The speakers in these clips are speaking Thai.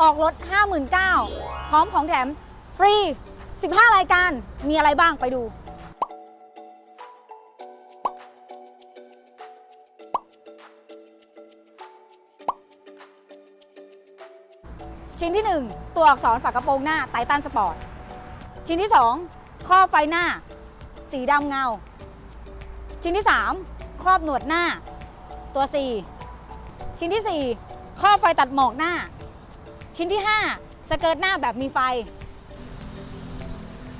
ออกรถ 59,000พร้อมของแถมฟรี 15 รายการ มีอะไรบ้างไปดู ชิ้นที่ 1 ตัวอักษรฝากระโปรงหน้าไททันสปอร์ต ชิ้นที่2ครอบไฟหน้า สีดำเงา ชิ้นที่ 3 ครอบหนวดหน้า ตัว 4 ชิ้นที่4ครอบไฟตัดหมอกหน้า ชิ้นที่ 5 สเกิร์ตหน้าแบบมีไฟ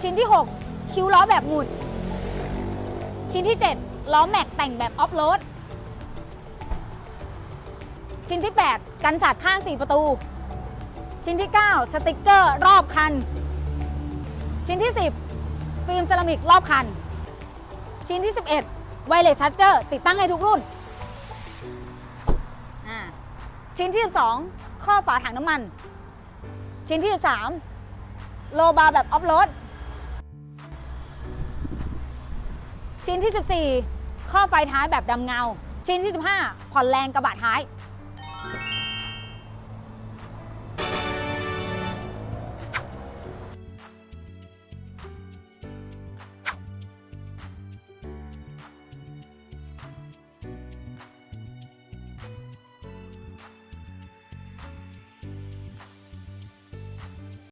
ชิ้นที่ 6 คิ้วล้อแบบหมุดชิ้นที่ 7 ล้อแม็กแต่งแบบออฟโรด ชิ้นที่ 8 กันสาดข้าง 4 ประตู ชิ้นที่ 9 สติกเกอร์รอบคัน ชิ้นที่ 10 ฟิล์มเซรามิกรอบคัน ชิ้นที่ 11 ไวเลสชั r เจอร์ติดตั้งให้ทุกรุ่นอ่าชิ้นที่ 12 ข้อฝาถังน้ำมัน ชิ้นที่ 13 โลบาร์แบบออฟโรดชิ้นที่ 14 ข้อไฟท้ายแบบดำเงา ชิ้นที่ 15 ผ่อนแรงกระบะท้าย